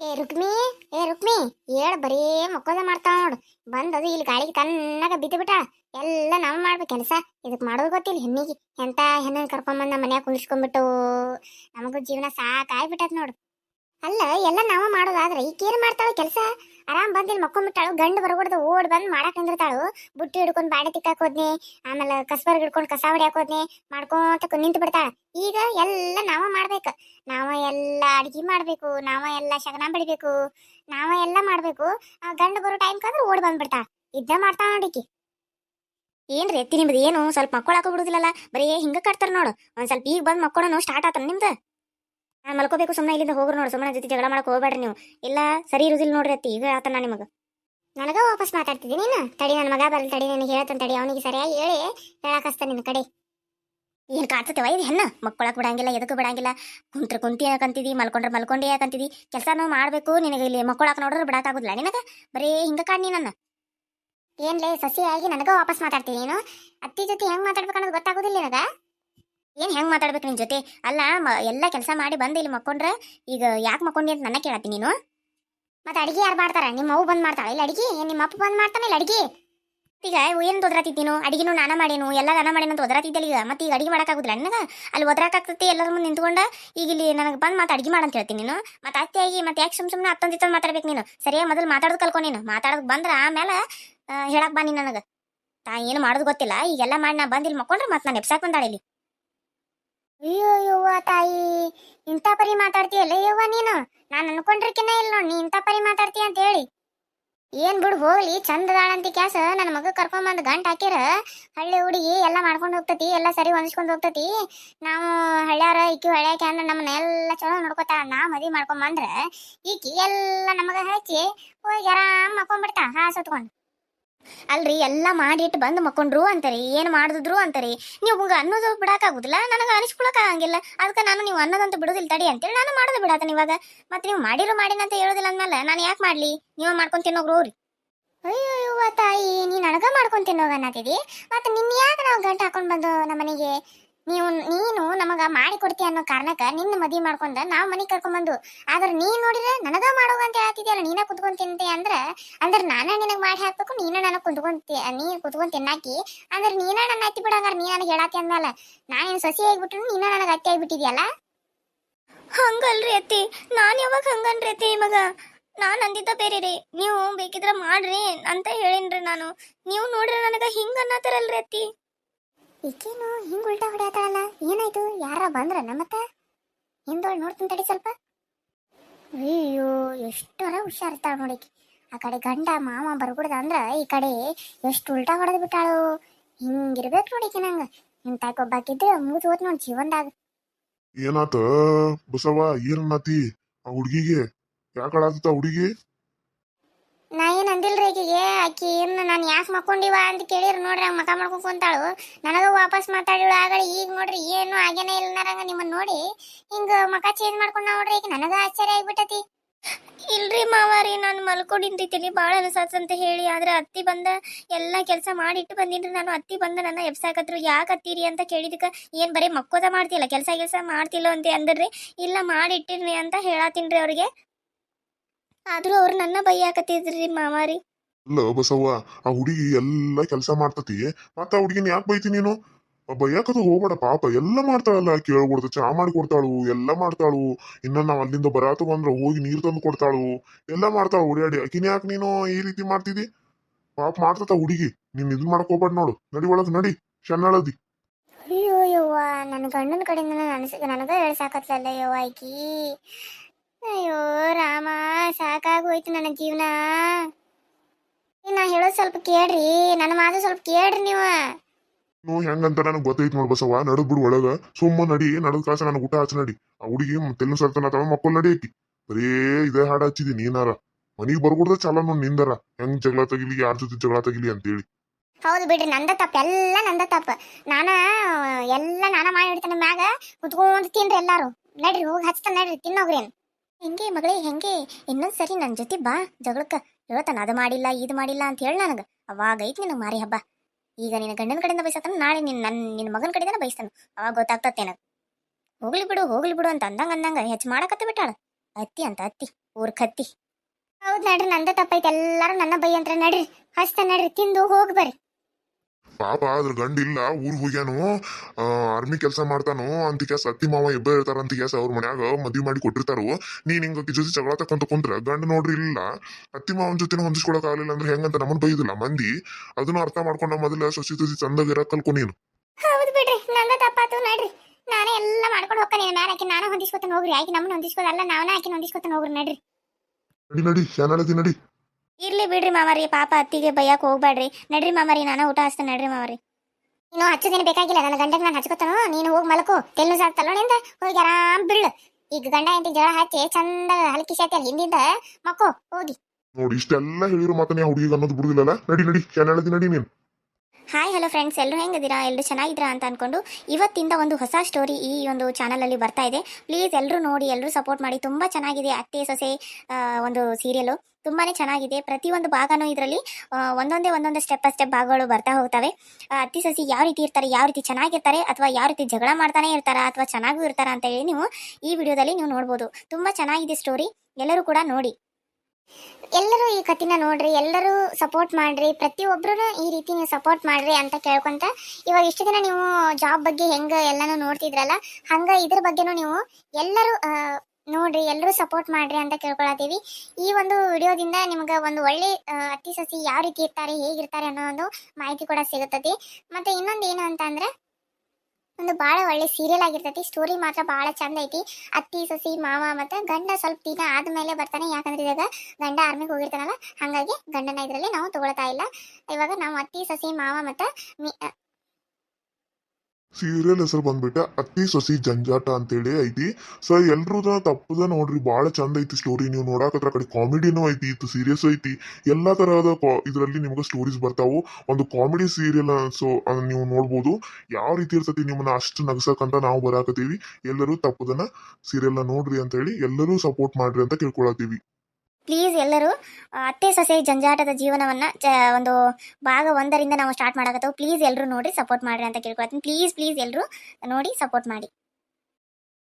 ಏ ರುಕ್ಮಿ ಏ ರುಕ್ಮಿ, ಏಳ್ ಬರೀ ಮಕ್ಕೋದ ಮಾಡ್ತಾವ ನೋಡು. ಬಂದದು ಇಲ್ಲಿ ಗಾಳಿಗೆ ತನ್ನಾಗ ಬಿದ್ದು ಬಿಟ್ಟಾಳ ಎಲ್ಲ ನಾವ್ ಮಾಡ್ಬೇಕು ಕೆಲಸ. ಇದಕ್ ಮಾಡೋದು ಗೊತ್ತಿಲ್ಲ ಹೆಣ್ಣಿಗೆ. ಎಂತ ಹೆಣ್ಣನ್ ಕರ್ಕೊಂಡ್ ಬಂದ ಮನ್ಯಾಗ ಕುಂದಿಸ್ಕೊಂಡ್ಬಿಟ್ಟು ನಮಗೂ ಜೀವನ ಸಾಕಾಗ್ಬಿಟ್ಟತ್ ನೋಡು. ಅಲ್ಲ, ಎಲ್ಲ ನಾವ ಮಾಡೋದಾದ್ರೆ ಈಕೇನ್ ಮಾಡ್ತಾಳ ಕೆಲಸ? ಆರಾಮ್ ಬಂದ್ ಇಲ್ಲಿ ಮಕ್ಕೊಂಡ್ಬಿಟ್ಟಾಳು ಗಂಡು ಬರಗೊಡ್ದು ಓಡ್ ಬಂದ್ ಮಾಡಕ್ ನಿಂದಿರ್ತಾಳು. ಬುಟ್ಟಿ ಹಿಡ್ಕೊಂಡ್ ಬಾಡಿ ತಿಕ್ಕಾಕ್ ಹೋದ್ನಿ. ಆಮೇಲೆ ಕಸ್ಬರ್ಗ್ ಹಿಡ್ಕೊಂಡ್ ಕಸ ಹೊಡ್ಯಾಕ್ ಹೋದ್ನಿ. ಮಾಡ್ಕೊಂತ ನಿಂತು ಬಿಡ್ತಾಳ ಈಗ ಎಲ್ಲ ನಾವ ಮಾಡ್ಬೇಕ. ನಾವ ಅಡ್ಗಿ ಮಾಡ್ಬೇಕು, ನಾವ ಎಲ್ಲ ಶಗನ ಬಿಡಬೇಕು, ನಾವ ಎಲ್ಲ ಮಾಡಬೇಕು. ಗಂಡ ಬರೋ ಟೈಮ್ ಕಾದ್ರೆ ಓಡ್ ಬಂದ್ಬಿಡ್ತಾ. ಇದ್ದ ಮಾಡ್ತಾ ನೋಡಿಕಿ ಏನ್ರಿ ಎತ್ತಿ ನಿಮ್ದು? ಏನು? ಸ್ವಲ್ಪ ಮಕ್ಕಳಾಕ ಬಿಡುದಿಲ್ಲಲ್ಲ? ಬರೀ ಹಿಂಗ ಕಟ್ತಾರ ನೋಡು. ಒಂದ್ ಸ್ವಲ್ಪ ಈಗ ಬಂದ್ ಮಕ್ಕಳನು ಸ್ಟಾರ್ಟ್ ಆತ ನಿಮ್ದು? ನಾನು ಮಲ್ಕೋಬೇಕು ಸುಮ್ಮನೆ ಇಲ್ಲಿಂದ ಹೋಗ್ರಿ ನೋಡು. ಸುಮ್ಮನೆ ಜೊತೆ ಜಗಳ ಮಾಡಕ್ ಹೋಗ್ಬೇಡ್ರಿ ನೀವು. ಇಲ್ಲ ಸರಿ ಇರುದಿಲ್ಲ ನೋಡ್ರಿ ಅತ್ತಿ. ಈಗ ಆತನ ನಿಮಗ. ನನಗ ವಾಪಸ್ ಮಾತಾಡ್ತಿದ್ದೀನಿ ನೀನು? ತಡಿ ನನ್ನ ಮಗ ಬರ್ಲಿ ತಡಿ, ನನಗೆ ಹೇಳ್ತಾನೆ ತಡಿ. ಅವನಿಗೆ ಸರಿಯಾಗಿ ಹೇಳಿ ಹೇಳಕಸ್ತ ನಿನ್ನ ಕಡೆ. ಏನ್ ಕಾಡ್ತತೇವ ಇದು ಹೆಣ್ಣ? ಮಕ್ಕಳಕ್ ಬಿಡಂಗಿಲ್ಲ ಎದಕ್ಕೂ ಬಿಡಂಗಿಲ್ಲ ಕುಂತ್ರ ಕುಂತಿ ಯಾಕಂತಿದಿ ಮಲ್ಕೊಂಡ್ರೆ ಮಲ್ಕೊಂಡಿ ಯಾಕಂತಿದಿ ಕೆಲಸನೂ ಮಾಡ್ಬೇಕು, ನಿನಗೆ ಇಲ್ಲಿ ಮಕ್ಕಳಕ್ಕೆ ನೋಡ್ರೆ ಬಿಡಕ್ಕಾಗುದಿಲ್ಲ ನಿನಗ? ಬರೀ ಹಿಂಗ ಕಾಡ್ ನೀ ನನ್ನ ಏನ್ಲೇ ಸಸಿಯಾಗಿ ನನಗ ವಾಪಸ್ ಮಾತಾಡ್ತೀನಿ ನೀನು? ಅತ್ತಿ ಜೊತೆ ಹೆಂಗ್ ಮಾತಾಡ್ಬೇಕು ಅನ್ನೋದು ಗೊತ್ತಾಗೋದಿಲ್ಲ ನಿನಗ? ಏನ್ ಹೆಂಗ್ ಮಾತಾಡ್ಬೇಕು ನಿನ್ ಜೊತೆ? ಅಲ್ಲ, ಮ- ಎಲ್ಲ ಕೆಲಸ ಮಾಡಿ ಬಂದ ಇಲ್ಲಿ ಮಕ್ಕೊಂಡ್ರೆ ಈಗ ಯಾಕೆ ಮಕ್ಕೊಂಡಿ ಅಂತ ನನ್ನ ಕೇಳತ್ತಿ ನೀನು? ಮತ್ತೆ ಅಡಿಗೆ ಯಾರು ಮಾಡ್ತಾರ? ನಿಮ್ಮ ಅವು ಬಂದ್ ಮಾಡ್ತಾಳ. ಇಲ್ಲ ಅಡಿಗೆ? ನಿಮ್ಮ ಅಪ್ಪ ಬಂದ್ ಮಾಡ್ತಾನೆ? ಇಲ್ಲ ಅಡಿಗೆ? ಈಗ ಏನು ತೊದರಾತಿದ್ದೀನೋ ಅಡಿಗೆನೂ ನಾನ ಮಾಡೇನು, ಎಲ್ಲ ನಾನ ಮಾಡೇನು ಅಂತ ಒದ್ರಾತಿದ್ದಲ್ಲ ಈಗ ಮತ್ತೆ ಈಗ ಅಡಿಗೆ ಮಾಡೋಕ್ಕಾಗುದಿಲ್ಲ ನನಗ? ಅಲ್ಲಿ ಒದ್ರಾಕಾಗ್ತತಿ, ಎಲ್ಲರ ಮುಂದೆ ನಿಂತ್ಕೊಂಡು ಈಗ ಇಲ್ಲಿ ನನಗೆ ಬಂದು ಮತ್ತೆ ಅಡಿಗೆ ಮಾಡಂತ ಹೇಳ್ತೀನಿ ನೀನು. ಮತ್ತೆ ಅತ್ತೆಯಾಗಿ ಮತ್ತೆ ಯಾಕೆ ಸುಮ್ ಸುಮ್ಮನೆ ಹತ್ತೊಂದು ಇತ್ತೊಂದು ಮಾತಾಡ್ಬೇಕು ನೀನು? ಸರಿಯಾಗಿ ಮೊದಲು ಮಾತಾಡೋದು ಕಲ್ಕೊ ನೀನು. ಮಾತಾಡೋದು ಬಂದ್ರೆ ಆಮೇಲೆ ಹೇಳಕ್ಕೆ ಬನ್ನಿ ನನಗೆ. ತಾ ಏನು ಮಾಡೋದು ಗೊತ್ತಿಲ್ಲ. ಈಗೆಲ್ಲ ಮಾಡಿ ನಾ ಬಂದು ಇಲ್ಲಿ ಮಕ್ಕೊಂಡ್ರೆ ಮತ್ತೆ ನಾನು ಎಪ್ಸಾಕ್ ಬಂದಾಳೆ ಇಲ್ಲಿ. ಅಯ್ಯೋ ಯವ್ವ ತಾಯಿ ಇಂಥ ಪರಿ ಮಾತಾಡ್ತೀಯಲ್ಲ ಯುವ ನೀನು? ನಾನು ಅನ್ಕೊಂಡ್ರಕಿನ ಇಲ್ಲ ನೋಡಿ, ನೀ ಇಂಥ ಪರಿ ಮಾತಾಡ್ತೀಯ ಅಂತ ಹೇಳಿ. ಏನ್ ಬಿಡು, ಹೋಗ್ಲಿ. ಚಂದದಾಳಂತ ಕ್ಯಾಸ ನನ್ನ ಮಗ ಕರ್ಕೊಂಬಂದ್ ಗಂಟ್ ಹಾಕಿರ ಹಳ್ಳಿ ಹುಡುಗಿ ಎಲ್ಲ ಮಾಡ್ಕೊಂಡು ಹೋಗ್ತತಿ, ಎಲ್ಲ ಸರಿ ಹೊಂದಿಸ್ಕೊಂಡು ಹೋಗ್ತತಿ. ನಾವು ಹಳ್ಳ್ಯಾರ, ಈಕಿ ಹಳ್ಳ್ಯಾಕೆ ಅಂದ್ರೆ ನಮ್ಮನ್ನ ಎಲ್ಲ ಚಲೋ ನೋಡ್ಕೊತಾಳ, ನಾ ಮದಿ ಮಾಡ್ಕೊಂಡ್ ಬಂದ್ರ ಈಕಿ ಎಲ್ಲ ನಮಗ ಹಚ್ಚಿ ಹೋಗಿ ಆರಾಮ್ ಹಾಕೊಂಡ್ಬಿಡ್ತಾ ಹಾ ಹೊತ್ಕೊಂಡು. ಅಲ್ರಿ, ಎಲ್ಲ ಮಾಡಿಟ್ಟು ಬಂದು ಮಕ್ಕೊಂಡ್ರು ಅಂತಾರೆ, ಏನ್ ಮಾಡಿದ್ರು ಅಂತಾರೆ. ನೀವು ಅನ್ನೋದು ಬಿಡಕ್ಕಾಗುದಿಲ್ಲ ನನಗೆ ಅನಿಸ್ಕೊಳಕ್ ಆಗಂಗಿಲ್ಲ ಅದಕ್ಕೆ ನಾನು ನೀವು ಅನ್ನೋದಂತ ಬಿಡೋದಿಲ್ಲ ತಡಿ ಅಂತೇಳಿ ನಾನು ಮಾಡೋದು ಬಿಡಾತನ ಇವಾಗ. ಮತ್ತೆ ನೀವು ಮಾಡಿರೋ ಮಾಡಿನಂತ ಹೇಳೋದಿಲ್ಲ ಅಂದ್ಮೇಲೆ ನಾನು ಯಾಕೆ ಮಾಡ್ಲಿ? ನೀವು ಮಾಡ್ಕೊಂಡ್ ತಿನ್ನೋಗ್ರು ಅವ್ರಿ. ಅಯ್ಯೋ ತಾಯಿ ನೀ ನನಗ ಮಾಡ್ಕೊಂಡ್ ತಿನ್ನೋಗ ಅನ್ನತಿದಿ ಮತ್ತೆ ನಿನ್ನ ಯಾಕೆ ನಾವು ಗಂಟು ಹಾಕೊಂಡ್ ಬಂದು ನಮ್ಮ ಮನೆಗೆ ನೀವು, ನೀನು ನಮಗ ಮಾಡಿ ಕೊಡ್ತೀಯ ಅನ್ನೋ ಕಾರಣಕ್ಕ ನಿನ್ನ ಮದ್ವಿ ಮಾಡ್ಕೊಂಡ ನಾವು ಮನೆಗೆ ಕರ್ಕೊಂಡ್ ಆದ್ರೆ ನೀನ್ ನೋಡಿದ್ರೆ ನನಗ ಮಾಡೋಗ ಅಂತ ಹೇಳ್ತಿದ್ಯಲ್ಲ, ನೀನ ಕುತ್ಕೊಂಡ್ ತಿಂತೆ ಅಂದ್ರ? ಅಂದ್ರೆ ನಾನ ನಿನಗ್ ಮಾಡಿ ಹಾಕ್ಬೇಕು, ನೀನ ನನಗ್ ಕುತ್ಕೊಂತ ನೀ ಕುತ್ಕೊಂಡ್ ತಿನ್ನಾಕಿ, ಅಂದ್ರೆ ನೀನ ನನ್ನ ಅತ್ತಿ ಬಿಡಂಗಾರ ನೀ ನನಗೆ ಹೇಳಾತಿ ಅಂದಲ್ಲ ನಾನೇನು ಸಸಿ ಆಗ್ಬಿಟ್ರು, ನೀನ ನನಗೆ ಅತ್ತಿ ಆಗ್ಬಿಟ್ಟಿದ್ಯಲ್ಲ? ಹಂಗಲ್ರಿ ಅತ್ತಿ, ನಾನ್ ಯಾವಾಗ ಹಂಗನ್ರಿ ಅತ್ತಿ ಮಗ ನಾನ್ ಅಂದಿದ್ದ ಬೇರೆ ರೀ ನೀವು ಬೇಕಿದ್ರೆ ಮಾಡ್ರಿ ಅಂತ ಹೇಳಿನ್ರಿ ನಾನು. ನೀವು ನೋಡ್ರಿ ನನಗ ಹಿಂಗ ಅನ್ನತಾರಲ್ರಿ ಅತ್ತಿ. ಈಕೇನು ಹಿಂಗ್ ಉಲ್ಟಾ ಹೊಡ್ಯಾತಾಳಲ್ಲ? ಏನಾಯ್ತು? ಯಾರ ಬಂದ್ರ ನಮ್ಮತ್ತ ಹಿಂದೋಳ್ ನೋಡ್ತೀನಿ ತಡಿ ಸ್ವಲ್ಪ. ಅಯ್ಯೋ, ಎಷ್ಟರ ಹುಷಾರಿರ್ತಾಳ ನೋಡಿಕಿ ಆ ಕಡೆ ಗಂಡ ಮಾವ ಬರ್ಬಿಡ್ದ ಅಂದ್ರ ಈ ಕಡೆ ಎಷ್ಟು ಉಲ್ಟಾ ಹೊಡೆದ್ ಬಿಟ್ಟಾಳು. ಹಿಂಗಿರ್ಬೇಕು ನೋಡಿಕಿ ನಂಗ. ಇಂತ ಒಬ್ಬಾಕಿದ್ರೆ ಮುಗಿದು ಹೋತ್ ನೋಡ್ ಜೀವನ್ದಾಗ. ಏನಾತ ಬಸವ? ಏನನ್ನತಿ ಆ ಹುಡ್ಗಿಗೆ? ಯಾಕಳಾಗ್ತ ಹುಡುಗಿ? ಅಂದಿಲ್ರಿ ಆಕಿಗೆ ಆಕಿ ಏನ್ ನಾನು ಯಾಕೆ ಮಕ್ಕೊಂಡಿವ ಅಂತ ಕೇಳಿರ್ ನೋಡ್ರಿ, ಹಂಗ ಮಕ ಮಾಡ್ಕೊಂಡ್ ಕುಂತಾಳು. ನನಗ ವಾಪಸ್ ಮಾತಾಡಿಳು. ಆಗಲಿ ಈಗ ನೋಡ್ರಿ, ಏನು ಆಗೇನೇ ಇಲ್ಲ ನನಗ ನಿಮ್ಮನ್ನ ನೋಡಿ. ಹಿಂಗ ಮಕ ಚೇಂಜ್ ಮಾಡ್ಕೊಂಡ್ ನೋಡ್ರಿ ಈಗ ನನಗ ಆಶ್ಚರ್ಯ ಆಗ್ಬಿಟ್ಟತಿ. ಇಲ್ರಿ ಮಾವಾರಿ ನಾನು ಮಲ್ಕೊಂಡಿನ್ರಿ ತಲಿ ಭಾಳ ಅನಸಾತ್ ಅಂತ ಹೇಳಿ. ಆದ್ರೆ ಅತ್ತಿ ಬಂದ ಎಲ್ಲ ಕೆಲಸ ಮಾಡಿಟ್ಟು ಬಂದಿನ್ರಿ ನಾನು. ಅತ್ತಿ ಬಂದ ನನ್ನ ಎಬ್ಸಾಕತ್ರು ಯಾಕೆ ಅತ್ತೀರಿ ಅಂತ ಕೇಳಿದಕ್ಕೆ ಏನು ಬರೀ ಮಕ್ಕೋದ ಮಾಡ್ತಿಲ್ಲ, ಕೆಲಸ ಕೆಲಸ ಮಾಡ್ತಿಲ್ಲ ಅಂತ ಅಂದ್ರಿ. ಇಲ್ಲ, ಮಾಡಿಟ್ಟಿನ್ರಿ ಅಂತ ಹೇಳಾತಿನ್ರಿ ಅವ್ರಿಗೆ. ಆದ್ರೂ ಅವ್ರು ನನ್ನ ಬೈಯಾಕತ್ತಿದ್ರಿ ಮಾವಾರಿ ಅಲ್ಲ ಬಸವ್ವ ಆ ಹುಡುಗಿ ಎಲ್ಲ ಕೆಲಸ ಮಾಡ್ತತಿ. ಮತ್ತ ಆ ಹುಡುಗಿನ ಯಾಕೆ ಬೈತಿ ನೀನು? ಬೈಯಾಕದು ಹೋಗ್ಬೇಡ ಪಾಪ ಎಲ್ಲ ಮಾಡ್ತಾಳಲ್ಲ ಕೇಳ್ಕೊಡ್ತ ಚಾ ಮಾಡಿ ಕೊಡ್ತಾಳು ಎಲ್ಲ ಮಾಡ್ತಾಳು. ಇನ್ನ ನಾವ್ ಅಲ್ಲಿಂದ ಬರಾತು ಬಂದ್ರ ಹೋಗಿ ನೀರ್ ತಂದು ಕೊಡ್ತಾಳು. ಎಲ್ಲ ಮಾಡ್ತಾಳು ಓಡಾಡಿ. ಅಕಿನ ಯಾಕೆ ನೀನು ಈ ರೀತಿ ಮಾಡ್ತಿದಿ? ಪಾಪ ಮಾಡ್ತತ ಹುಡುಗಿ. ನೀನ್ ಇದು ಮಾಡಕ್ ಹೋಗ್ಬೇಡ ನೋಡು. ನಡಿ ಒಳಗ್ ನಡಿ. ಶನ್ನಳದಿ ಅಯ್ಯೋ ಯವ್ವ ನನ್ನ ಗಂಡನ ಕಡೆಯಿಂದ ನನಸ ನನಗ ಹೇಳ್ಸಾಕತ್ಲಲ್ಲ ಯವ್ವ ಆಕಿ. ಅಯ್ಯೋ ರಾಮ ಸಾಕಾಗೋಯ್ತು ನನ್ನ ಜೀವನ. ನಾ ಹೇಳೋದು ಸ್ವಲ್ಪ ಕೇಳ್ರಿ ನನ್ನ ಮಾತು ಸ್ವಲ್ಪ ಕೇಳ್ರಿ ನೀವು. ನೋ ಹೆಂಗಂತ ನನಗೆ ಗೊತ್ತೈತಿ ನೋಡ್ ಬಸವ ನಡದ್ ಬಿಡು ಒಳಗ. ಸುಮ್ಮ ನಡಿ ನಡದ್ ಕಾಸ ನನಗೆ ಊಟ ಹಚ್ಚ ನಡಿ. ಆ ಹುಡುಗಿ ತೆಲ್ಲು ಸರ್ತಾನ ತವ ಮಕ್ಕಳು ನಡಿ ಐತಿ ಬರೇ ಇದೇ ಹಾಡು ಹಚ್ಚಿದಿ ನೀನಾರ. ಮನಿಗ್ ಬರ್ಕೊಡ್ದ ಚಲ ನೋಡಿ ನಿಂದರ. ಹೆಂಗ್ ಜಗಳ ತಗಿಲಿ ಯಾರ ಜೊತೆ ಜಗಳ ತಗಿಲಿ ಅಂತೇಳಿ. ಹೌದು ಬಿಡ್ರಿ ನಂದ ತಪ್ಪ ಎಲ್ಲ ನಂದ ತಪ್ಪ. ನಾನ ಎಲ್ಲ ನಾನ ಮಾಡಿ ಹಿಡ್ತಾನೆ ಮ್ಯಾಗ ಕುತ್ಕೊಂಡ್ ತಿನ್ರಿ ಎಲ್ಲಾರು. ನಡ್ರಿ ಹೋಗಿ ಹಚ್ತಾನೆ ನಡ್ರಿ ತಿನ್ನೋಗ್ರಿ ಹೆಂಗೆ ಮಗಳೇ, ಹೆಂಗೆ? ಇನ್ನೊಂದ್ ಸರಿ ನನ್ ಜೊತೆ ಬಾ. ಜಗಳಕ್ಕ ಹೇಳ್ತಾನ ಅದು ಮಾಡಿಲ್ಲ ಇದು ಮಾಡಿಲ್ಲ ಅಂತ ಹೇಳಿ ನನಗೆ. ಅವಾಗ ಐತಿ ನಿನಗೆ ಮಾರಿ ಹಬ್ಬ. ಈಗ ನಿನ್ನ ಗಂಡನ ಕಡೆಯಿಂದ ಬಯಸತಾನ ನಾಳೆ ನಿನ್ನ ನನ್ ನಿನ್ನ ಮಗನ ಕಡೆಯಿಂದ ಬಯಸ್ತಾನ ಅವಾಗ ಗೊತ್ತಾಗ್ತತೆ ನನಗೆ. ಹೋಗ್ಲಿ ಬಿಡು ಹೋಗ್ಲಿ ಬಿಡು ಅಂತ ಅಂದಂಗ ಅಂದಂಗ ಹೆಚ್ಚು ಮಾಡಕತ್ತ ಬಿಟ್ಟಾಳ. ಅತ್ತಿ ಅಂತ ಅತ್ತಿ, ಊರ್ ಕತ್ತಿ. ಹೌದ್ ನಡ್ರಿ, ನಂದ ತಪ್ಪೈತೆ ಎಲ್ಲಾರು ನನ್ನ ಬೈ ಅಂತ ನಡ್ರಿ. ಹಸ್ತ ನಡ್ರಿ, ತಿಂದು ಹೋಗ್ಬರಿ ಬರ್ರಿ. ಪಾಪ ಅದ್ರ ಗಂಡ ಇಲ್ಲ ಊರ್ ಹೋಗ್ಯಾನು ಆರ್ಮಿ ಕೆಲಸ ಮಾಡ್ತಾನು ಅಂತ ಕೇಸ್ ಅತ್ತಿ ಮಾವ ಇಬ್ಬರು ಇರ್ತಾರ ಅಂತ ಕೇಸ್ ಅವ್ರ ಮನ್ಯಾಗ ಮದ್ವಿ ಮಾಡಿ ಕೊಟ್ಟಿರ್ತಾರು. ನೀನ್ ಹಿಂಗ ಜೊತೆ ಜಗಳ ತಕೊಂತ ಕುಂತ್ರ ಗಂಡ ನೋಡ್ರಿ ಇಲ್ಲ ಅತ್ತಿ ಮಾವನ ಜೊತೆ ಹೊಂದಿಸ್ಕೊಳಕ್ ಆಗ್ಲಿಲ್ಲ ಅಂದ್ರೆ ಹೆಂಗಂತ ನಮ್ಮನ್ ಬೈದಿಲ್ಲ ಮಂದಿ. ಅದನ್ನ ಅರ್ಥ ಮಾಡ್ಕೊಂಡ ಮೊದಲ ಸೊಸಿ ತುಸಿ ಚಂದಾಗ ಇರಕ್ ಕಲ್ಕೊ ನೀನು. ಹೌದು ಬಿಡ್ರಿ ನಂದ ತಪ್ಪಾತು ನಡ್ರಿ. ನಾನೇ ಎಲ್ಲ ಮಾಡ್ಕೊಂಡು ಹೋಗ್ತಾನೆ ಮ್ಯಾಲ ಆಕಿ ನಾನು ಹೊಂದಿಸ್ಕೊತಾನೆ ಹೋಗ್ರಿ ಆಕಿ ನಮ್ಮನ್ನ ಹೊಂದಿಸ್ಕೋದಲ್ಲ ನಾವನ್ನ ಆಕಿ ಹೊಂದಿಸ್ಕೊತಾನೆ ಹೋಗ್ರಿ ನಡ್ರಿ. ನಡಿ ನಡಿ ಶಾನಳತಿ ನಡಿ ಇರ್ಲಿ ಬಿಡ್ರಿ ಮಾಮಾರಿ ಪಾಪ ಅತ್ತಿಗೆ ಬೈಯಕ್ ಹೋಗ್ಬೇಡ್ರಿ ನಡ್ರಿ ಮಾಮಾರಿ ನಾನು ಊಟ ಹಚ್ತೇನೆ ನಡ್ರಿ ಮಾಮಾರಿ ನೀನು ಹಚ್ಚು ದಿನ ಬೇಕಾಗಿಲ್ಲ ನನ್ನ ಗಂಡಗೆ ನಾನು ಹಚ್ಕೋತಾನು? ನೀನು ಹೋಗಿ ಮಲಕು ತೆಲ್ಲು ಸಾಕ್ತಲ್ಲ ನಿಂದ? ಹೋಗಿ ಆರಾಮ್ ಬೀಳು ಈಗ ಗಂಡ ಎಂಟಿ ಜಗಳ ಹಚ್ಚಿ ಚಂದ ಹಲಕಿ ಶಾತಿ ಅಲ್ಲಿ ಹಿಂದಿಂದ ಮಕ್ಕೋ ಹೋಗಿ. ನೋಡಿ ಇಷ್ಟೆಲ್ಲ ಹೇಳಿರೋ ಮಾತನೇ ಹುಡುಗಿಗೆ ಅನ್ನೋದು ಬಿಡುದಿಲ್ಲಲ್ಲ? ನಡಿ ನಡಿ ಚೆನ್ನಾಗಿ ನಡಿ ನೀನು. ಹಾಯ್ ಹಲೋ ಫ್ರೆಂಡ್ಸ್ ಎಲ್ಲರೂ ಹೆಂಗಿದ್ದೀರಾ? ಎಲ್ಲರೂ ಚೆನ್ನಾಗಿದ್ದೀರಾ ಅಂತ ಅನ್ಕೊಂಡು ಇವತ್ತಿಂದ ಒಂದು ಹೊಸ ಸ್ಟೋರಿ ಈ ಒಂದು ಚಾನಲಲ್ಲಿ ಬರ್ತಾ ಇದೆ. ಪ್ಲೀಸ್ ಎಲ್ಲರೂ ನೋಡಿ ಎಲ್ಲರೂ ಸಪೋರ್ಟ್ ಮಾಡಿ. ತುಂಬ ಚೆನ್ನಾಗಿದೆ ಅತ್ತೆ ಸೊಸೆ ಒಂದು ಸೀರಿಯಲು ತುಂಬಾನೇ ಚೆನ್ನಾಗಿದೆ. ಪ್ರತಿಯೊಂದು ಭಾಗನೂ ಇದರಲ್ಲಿ ಒಂದೊಂದೇ ಒಂದೊಂದೇ ಸ್ಟೆಪ್ ಸ್ಟೆಪ್ ಭಾಗಗಳು ಬರ್ತಾ ಹೋಗ್ತವೆ. ಅತ್ತಿ ಸಸಿ ಯಾವ ರೀತಿ ಇರ್ತಾರೆ, ಯಾವ ರೀತಿ ಚೆನ್ನಾಗಿರ್ತಾರೆ, ಅಥವಾ ಯಾವ ರೀತಿ ಜಗಳ ಮಾಡ್ತಾನೆ ಇರ್ತಾರಾ, ಅಥವಾ ಚೆನ್ನಾಗೂ ಇರ್ತಾರ ಅಂತ ಹೇಳಿ ನೀವು ಈ ವಿಡಿಯೋದಲ್ಲಿ ನೀವು ನೋಡ್ಬೋದು. ತುಂಬ ಚೆನ್ನಾಗಿದೆ ಸ್ಟೋರಿ ಎಲ್ಲರೂ ಕೂಡ ನೋಡಿ. ಎಲ್ಲರೂ ಈ ಕಥೆನ ನೋಡ್ರಿ, ಎಲ್ಲರೂ ಸಪೋರ್ಟ್ ಮಾಡ್ರಿ ಪ್ರತಿಯೊಬ್ಬರೂ ಈ ರೀತಿ ನೀವು ಸಪೋರ್ಟ್ ಮಾಡ್ರಿ ಅಂತ ಕೇಳ್ಕೊಂತ ಇವಾಗ ಇಷ್ಟು ದಿನ ನೀವು ಜಾಬ್ ಬಗ್ಗೆ ಹೆಂಗ ಎಲ್ಲಾನು ನೋಡ್ತಿದ್ರಲ್ಲ, ಹಂಗ ಇದ್ರ ಬಗ್ಗೆನೂ ನೀವು ಎಲ್ಲರೂ ನೋಡ್ರಿ ಎಲ್ಲರೂ ಸಪೋರ್ಟ್ ಮಾಡ್ರಿ ಅಂತ ಕೇಳ್ಕೊಳತೀವಿ ಈ ಒಂದು ವಿಡಿಯೋದಿಂದ ನಿಮ್ಗೆ ಒಂದು ಒಳ್ಳೆ ಅತ್ತಿ ಸಸಿ ಯಾವ ರೀತಿ ಇರ್ತಾರೆ, ಹೇಗಿರ್ತಾರೆ ಅನ್ನೋ ಒಂದು ಮಾಹಿತಿ ಕೂಡ ಸಿಗುತ್ತದೆ ಮತ್ತೆ ಇನ್ನೊಂದು ಏನು ಅಂತ ಒಂದು ಬಹಳ ಒಳ್ಳೆ ಸೀರಿಯಲ್ ಆಗಿರ್ತೈತಿ. ಸ್ಟೋರಿ ಮಾತ್ರ ಬಹಳ ಚಂದ ಐತಿ. ಅತ್ತಿ, ಸಸಿ, ಮಾವ ಮತ್ತೆ ಗಂಡ ಸ್ವಲ್ಪ ದಿನ ಆದ್ಮೇಲೆ ಬರ್ತಾನೆ. ಯಾಕಂದ್ರೆ ಇವಾಗ ಗಂಡ ಆರ್ಮಿಗೆ ಹೋಗಿರ್ತಾನಲ್ಲ, ಹಾಗಾಗಿ ಗಂಡನ ಇದರಲ್ಲಿ ನಾವು ತಗೊಳ್ತಾ ಇಲ್ಲ. ಇವಾಗ ನಾವು ಅತ್ತಿ, ಸಸಿ, ಮಾವ ಮತ್ತೆ ಸೀರಿಯಲ್ ಹೆಸರು ಬಂದ್ಬಿಟ್ಟೆ ಅತ್ತಿ ಸೊಸಿ ಜಂಜಾಟ ಅಂತೇಳಿ ಐತಿ. ಸೊ ಎಲ್ರದ ತಪ್ಪದ ನೋಡ್ರಿ ಬಹಳ ಚಂದ ಐತಿ ಸ್ಟೋರಿ ನೀವು ನೋಡಾಕತ್ರ ಕಡೆ ಕಾಮಿಡಿನೂ ಐತಿ ಇತ್ತು ಸೀರಿಯಸ್ ಐತಿ. ಎಲ್ಲಾ ತರಹದ ಇದರಲ್ಲಿ ನಿಮ್ಗೆ ಸ್ಟೋರೀಸ್ ಬರ್ತಾವು. ಒಂದು ಕಾಮಿಡಿ ಸೀರಿಯಲ್ ಸೊ ನೀವು ನೋಡ್ಬೋದು. ಯಾವ ರೀತಿ ಇರ್ತತಿ ನಿಮ್ಮನ್ನ ಅಷ್ಟು ನಗಸಕಂತ ನಾವು ಬರಾಕತ್ತೀವಿ. ಎಲ್ಲರೂ ತಪ್ಪದನ್ನ ಸೀರಿಯಲ್ ನೋಡ್ರಿ ಅಂತ ಹೇಳಿ ಎಲ್ಲರೂ ಸಪೋರ್ಟ್ ಮಾಡ್ರಿ ಅಂತ ಕೇಳ್ಕೊಳತೀವಿ ಪ್ಲೀಸ್ ಎಲ್ಲರೂ ಅತ್ತೆ ಸೊಸೆ ಜಂಜಾಟದ ಜೀವನವನ್ನ ಒಂದು ಭಾಗ ಒಂದರಿಂದ ನಾವು ಸ್ಟಾರ್ಟ್ ಮಾಡಕತ್ತೇವೆ. ಪ್ಲೀಸ್ ಎಲ್ಲರೂ ನೋಡಿ ಸಪೋರ್ಟ್ ಮಾಡ್ರಿ ಅಂತ ಕೇಳ್ಕೊಳ್ತೀನಿ ಪ್ಲೀಸ್ ಪ್ಲೀಸ್ ಎಲ್ಲರೂ ನೋಡಿ ಸಪೋರ್ಟ್ ಮಾಡಿ.